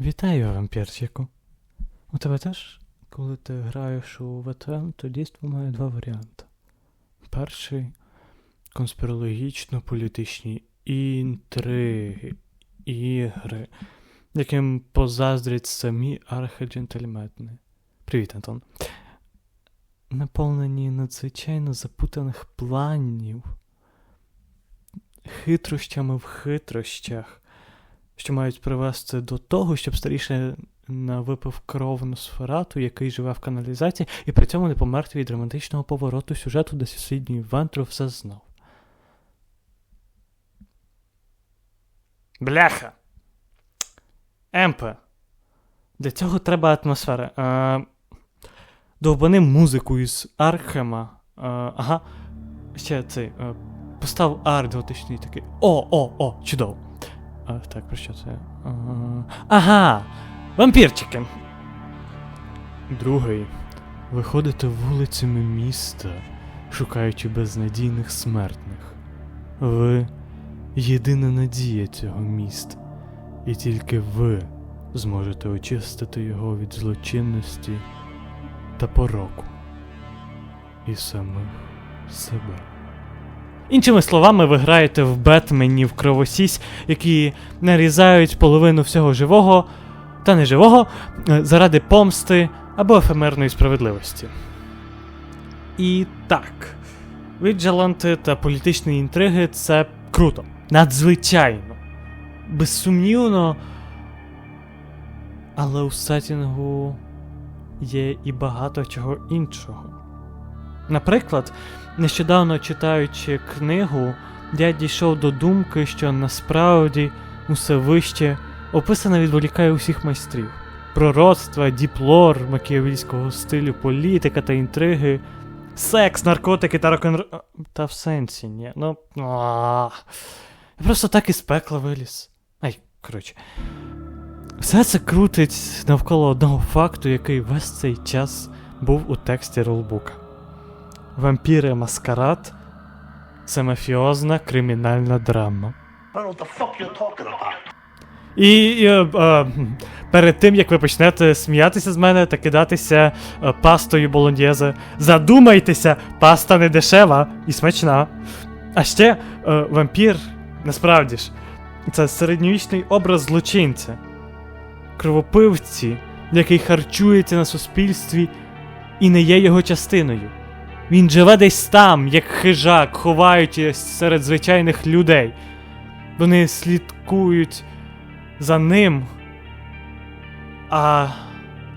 Вітаю, вампірчику. У тебе теж, коли ти граєш у ВТМ, то дійство має два варіанти. Перший конспірологічно-політичні інтриги, ігри, яким позаздрять самі архиджентльмени. Привіт, Антон. Наповнені надзвичайно запутаних планів, хитрощами в хитрощах, що мають привести до того, щоб старіше випив кров Носферату, який живе в каналізації, і при цьому не помер від драматичного повороту сюжету, де сусідній все знав. Бляха! Емпе. Для цього треба атмосфера. Е, довбани музику із Архема. Е, ага. Ще цей. Е, постав арт готичний такий. О, о, о, чудово. А, так, про що це? А, ага! Вампірчики! Другий. Виходите вулицями міста, шукаючи безнадійних смертних. Ви єдина надія цього міста, і тільки ви зможете очистити його від злочинності та пороку і самих себе. Іншими словами, ви граєте в Бетмені в кровосісь, які нарізають половину всього живого та неживого е, заради помсти або ефемерної справедливості. І так, віджаланти та політичні інтриги це круто, надзвичайно, безсумнівно. Але у сетінгу є і багато чого іншого. Наприклад, нещодавно читаючи книгу, я дійшов до думки, що насправді усе вище описано відволікає усіх майстрів. Пророцтва, діплор, макіавільського стилю, політика та інтриги, секс, наркотики та рок н Та в сенсі, ні. Ну. Я просто так із пекла виліз. Ай, коротше. Все це крутить навколо одного факту, який весь цей час був у тексті ролбука. Вампіри Маскарад це мафіозна кримінальна драма. І, і е, е, перед тим як ви почнете сміятися з мене та кидатися е, пастою болоньєзе, задумайтеся, паста не дешева і смачна. А ще е, вампір, насправді ж, це середньовічний образ злочинця, кровопивці, який харчується на суспільстві і не є його частиною. Він живе десь там, як хижак, ховаючись серед звичайних людей. Вони слідкують за ним. А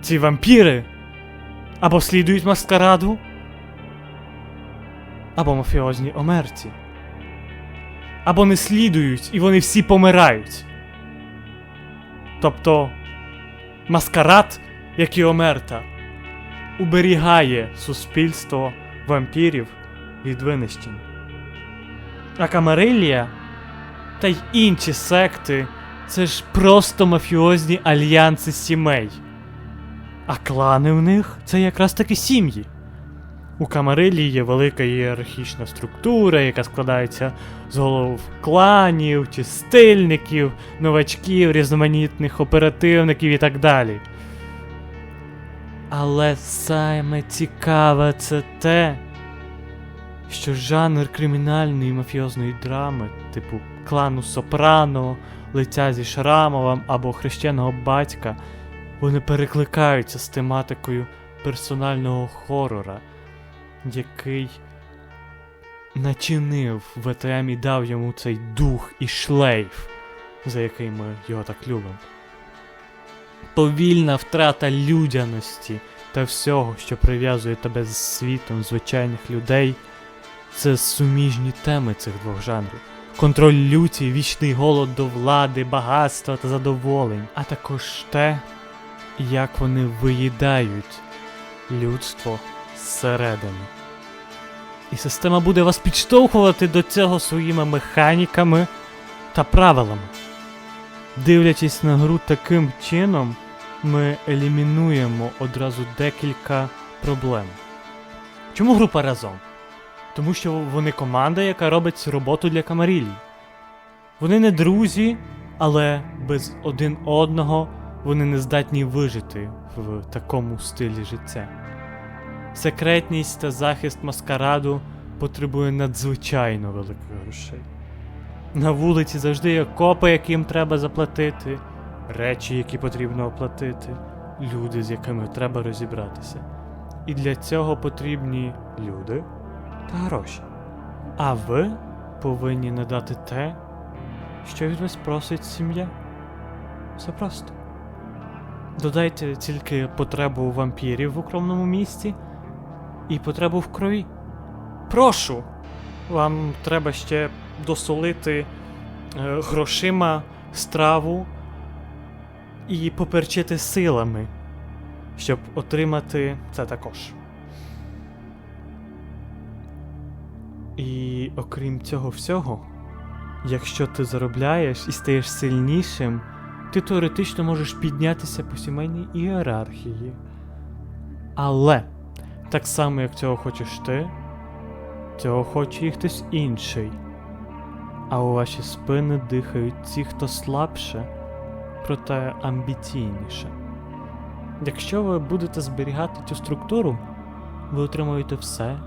ці вампіри або слідують маскараду, або мафіозні омерці. Або не слідують, і вони всі помирають. Тобто маскарад, як і омерта, уберігає суспільство вампірів від винищень. А Камарилія та й інші секти це ж просто мафіозні альянси сімей. А клани в них це якраз таки сім'ї. У Камарилі є велика ієрархічна структура, яка складається з голов кланів, чистильників, новачків, різноманітних оперативників і так далі. Але саме цікаве це те, що жанр кримінальної і мафіозної драми, типу клану Сопрано, лиця зі Шрамовим або хрещеного батька, вони перекликаються з тематикою персонального хорора, який начинив ВТМ і дав йому цей дух і шлейф, за який ми його так любимо. Повільна втрата людяності та всього, що прив'язує тебе з світом звичайних людей, це суміжні теми цих двох жанрів. Контроль люті, вічний голод до влади, багатства та задоволень, а також те, як вони виїдають людство зсередини. І система буде вас підштовхувати до цього своїми механіками та правилами. Дивлячись на гру таким чином, ми елімінуємо одразу декілька проблем. Чому група разом? Тому що вони команда, яка робить роботу для Камарілі. Вони не друзі, але без один одного вони не здатні вижити в такому стилі життя. Секретність та захист маскараду потребує надзвичайно великих грошей. На вулиці завжди є копи, яким треба заплатити, речі, які потрібно оплатити, люди, з якими треба розібратися. І для цього потрібні люди та гроші. А ви повинні надати те, що від вас просить сім'я. Все просто. Додайте тільки потребу вампірів в укромному місці і потребу в крові. Прошу! Вам треба ще досолити е, грошима страву і поперчити силами, щоб отримати це також. І окрім цього всього, якщо ти заробляєш і стаєш сильнішим, ти теоретично можеш піднятися по сімейній ієрархії. Але так само, як цього хочеш ти, цього хоче і хтось інший. А у ваші спини дихають ті, хто слабше, проте амбіційніше. Якщо ви будете зберігати цю структуру, ви отримуєте все,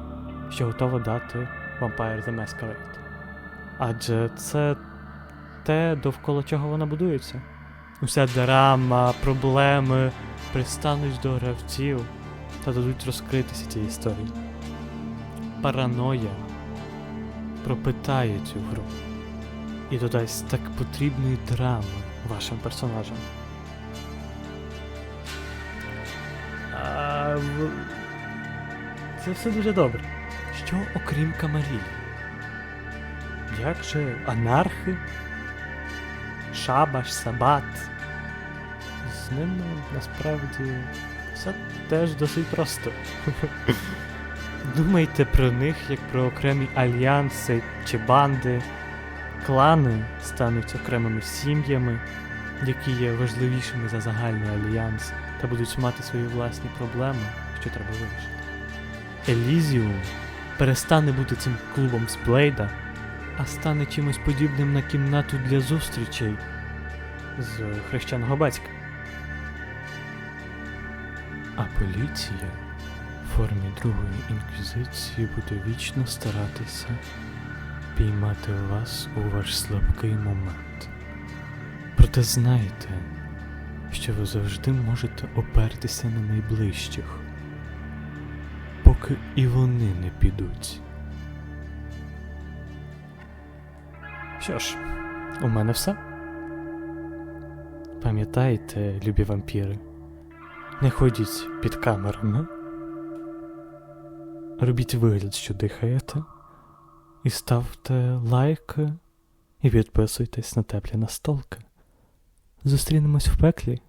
що готово дати Vampire the Masquerade. Адже це те, довкола чого вона будується. Уся драма, проблеми пристануть до гравців та дадуть розкритися цій історії. Параноя пропитає цю гру і додасть так потрібної драми вашим персонажам. А, Це все дуже добре. Що окрім Камарілі? Як же анархи? Шабаш, Сабат. З ними насправді все теж досить просто. Думайте про них як про окремі альянси чи банди. Клани стануть окремими сім'ями, які є важливішими за загальний альянс та будуть мати свої власні проблеми, що треба вирішити. Елізіум перестане бути цим клубом з Блейда, а стане чимось подібним на кімнату для зустрічей з хрещеного батька. А поліція формі Другої інквізиції буде вічно старатися піймати вас у ваш слабкий момент. Проте знайте, що ви завжди можете опертися на найближчих, поки і вони не підуть. Що ж, у мене все. Пам'ятайте, любі вампіри, не ходіть під камерами. Робіть вигляд, що дихаєте, і ставте лайки і підписуйтесь на теплі настолки. Зустрінемось в пеклі.